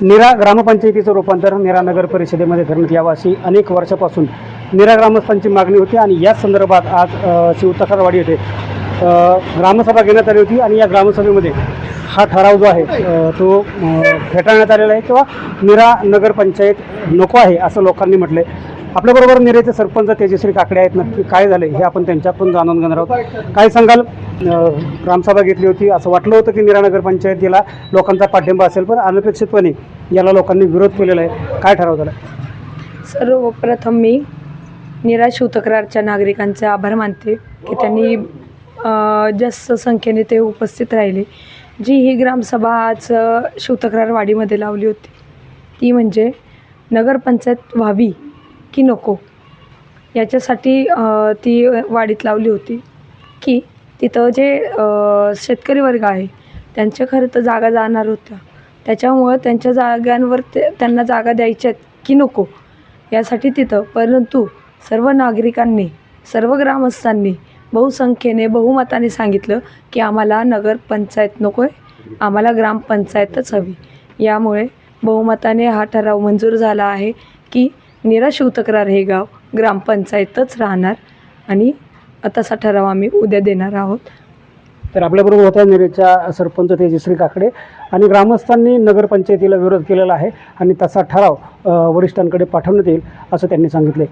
निरा ग्रामपंचायतीचं रूपांतर निरा नगर परिषदेमध्ये करण्यात यावं अशी अनेक वर्षापासून निरा ग्रामस्थांची मागणी होती आणि याच संदर्भात आज अ, शिवतकरवाडी येथे ग्रामसभा घेण्यात आली होती आणि या ग्रामसभेमध्ये हा ठराव जो आहे तो फेटाळण्यात आलेला आहे किंवा निरा नगरपंचायत नको आहे असं लोकांनी म्हटलं. आहे आपल्याबरोबर निरेचे सरपंच तेजश्री काकडे आहेत नक्की काय झाले हे आपण त्यांच्याकडून जाणून घेणार आहोत. काय सांगाल? ग्रामसभा घेतली होती. असं वाटलं होतं की निरा नगरपंचायतीला लोकांचा पाठिंबा असेल पण अनपेक्षितपणे याला लोकांनी विरोध केलेला आहे. काय ठराव आलं सर्वप्रथम मी निरा शिवतक्रारच्या नागरिकांचे आभार मानते की त्यांनी जास्त संख्येने ते उपस्थित राहिले. जी ही ग्रामसभा आज शिवतक्रार वाडीमध्ये लावली होती ती म्हणजे नगरपंचायत व्हावी की नको याच्यासाठी ती वाडीत लावली होती की तिथं जे शेतकरी वर्ग आहे त्यांच्या खरं तर जागा जाणार होत्या. त्याच्यामुळं त्यांच्या जागांवर ते त्यांना जागा द्यायच्या आहेत की नको यासाठी तिथं. परंतु सर्व नागरिकांनी सर्व ग्रामस्थांनी बहुसंख्येने बहुमताने सांगितलं की आम्हाला नगरपंचायत नको आहे आम्हाला ग्रामपंचायतच हवी. यामुळे बहुमताने हा ठराव मंजूर झाला आहे की निरा शिवतक्रार हे गाव ग्रामपंचायतच राहणार आणि तसा ठराव आम्ही उद्या देणार आहोत. तर आपल्याबरोबर होत्या निरेच्या सरपंच तेजश्री काकडे आणि ग्रामस्थांनी नगरपंचायतीला विरोध केलेला आहे आणि तसा ठराव वरिष्ठांकडे पाठवण्यात येईल असं त्यांनी सांगितले